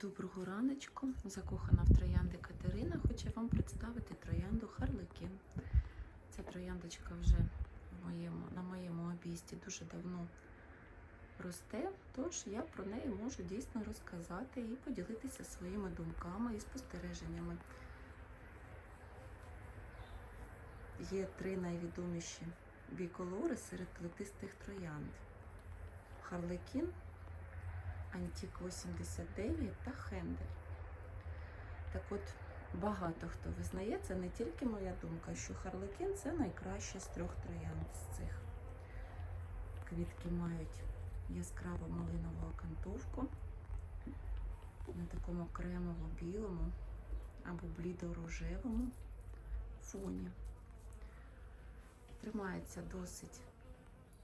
Доброго раночку, закохана в троянди Катерина. Хочу вам представити троянду Харлекін. Ця трояндочка вже моєму, на моєму обійсті дуже давно росте, тож я про неї можу дійсно розказати і поділитися своїми думками і спостереженнями. Є три найвідоміші біколори серед плетистих троянд. Харлекін, Антік 89 та Хендель. Так от багато хто визнає, це не тільки моя думка, що Харлекін це найкраща з трьох троянд з цих. Квітки мають яскраво малинову окантовку на такому кремово-білому або блідо-рожевому фоні. Тримається досить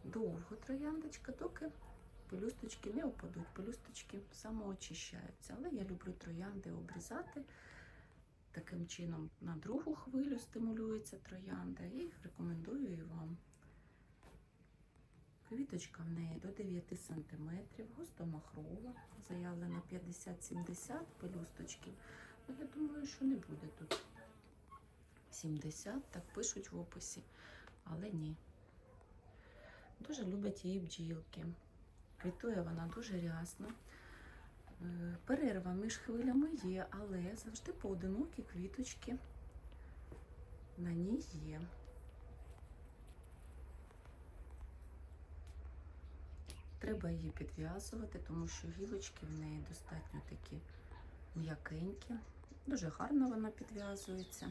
довго трояндочка, доки пелюсточки не опадуть, пелюсточки самоочищаються. Але я люблю троянди обрізати. Таким чином на другу хвилю стимулюється троянда і рекомендую і вам. Квіточка в неї до 9 см, густомахрова, заявлено 50-70 пелюсточків. Ну, я думаю, що не буде тут 70, так пишуть в описі, але ні. Дуже люблять її бджілки. Квітує вона дуже рясно. Е, Перерва між хвилями є, але завжди поодинокі квіточки на ній є. Треба її підв'язувати, тому що гілочки в неї достатньо такі м'якенькі. Дуже гарно вона підв'язується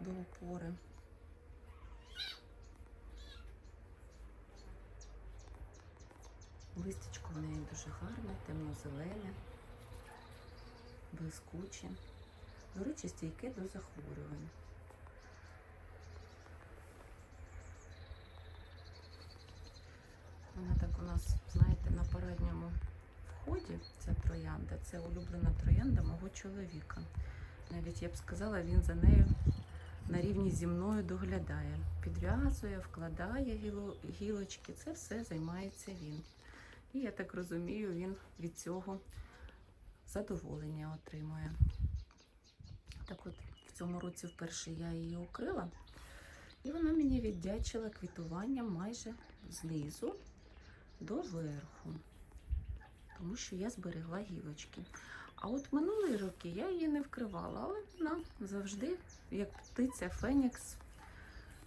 до опори. Листячко в неї дуже гарне, темно-зелене, блискуче. До речі, стійке до захворювань. Вона так у нас, знаєте, на передньому вході ця троянда. Це улюблена троянда мого чоловіка. Навіть я б сказала, він за нею на рівні зі мною доглядає. Підв'язує, вкладає гілочки. Це все займається він. І я так розумію, він від цього задоволення отримує. Так от, в цьому році вперше я її укрила, і вона мені віддячила квітуванням майже знизу до верху, тому що я зберегла гілочки. А от минулі роки я її не вкривала, але вона завжди, як птиця Фенікс,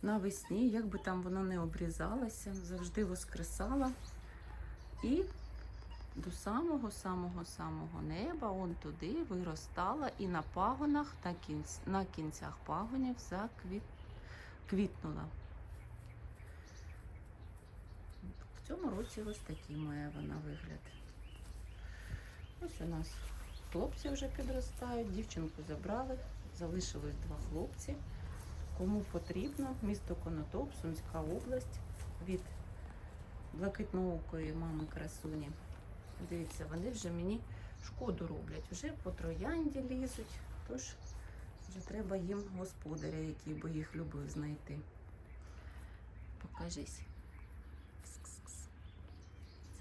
навесні, як би там воно не обрізалося, завжди воскресала. І до самого-самого-самого неба, он туди виростала і на пагонах, на, кінць, на кінцях пагонів заквіт, квітнула. В цьому році ось такий має вона вигляд. Ось у нас хлопці вже підростають, дівчинку забрали, залишилось два хлопці. Кому потрібно, місто Конотоп, Сумська область від блакитноокої мами красуні. Дивіться, вони вже мені шкоду роблять. Вже по троянді лізуть, тож вже треба їм господаря, який би їх любив знайти. Покажись.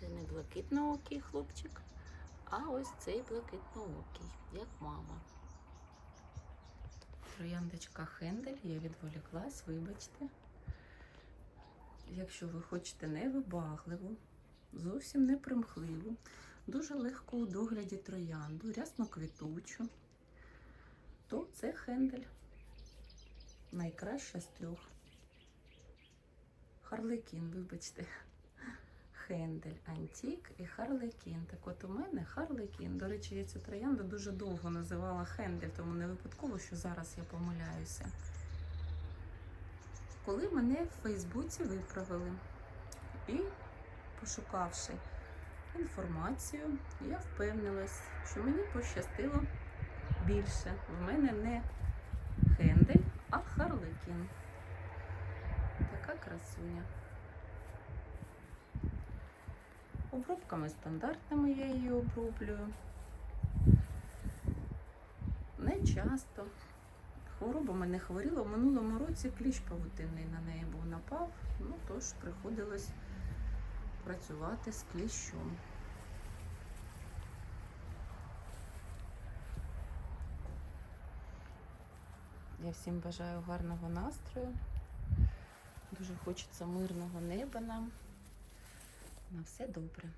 Це не блакитноокий хлопчик, а ось цей блакитноокий, як мама. Трояндочка Хендель, я відволіклась, вибачте. Якщо ви хочете невибагливу, зовсім не примхливу, дуже легко у догляді троянду, рясно квітучу, то це хендель найкраща з трьох. Харлекін, вибачте. Хендель, Антік і Харлекін. Так от у мене Харлекін. До речі, я цю троянду дуже довго називала Хендель, тому не випадково, що зараз я помиляюся коли мене в Фейсбуці виправили. І, пошукавши інформацію, я впевнилась, що мені пощастило більше. В мене не Хендель, а Харлекін. Така красуня. Обробками стандартними я її оброблюю. Не часто хвороба мене хворіла. В минулому році кліщ павутинний на неї був напав, ну тож приходилось працювати з кліщом. Я всім бажаю гарного настрою. Дуже хочеться мирного неба нам. На все добре.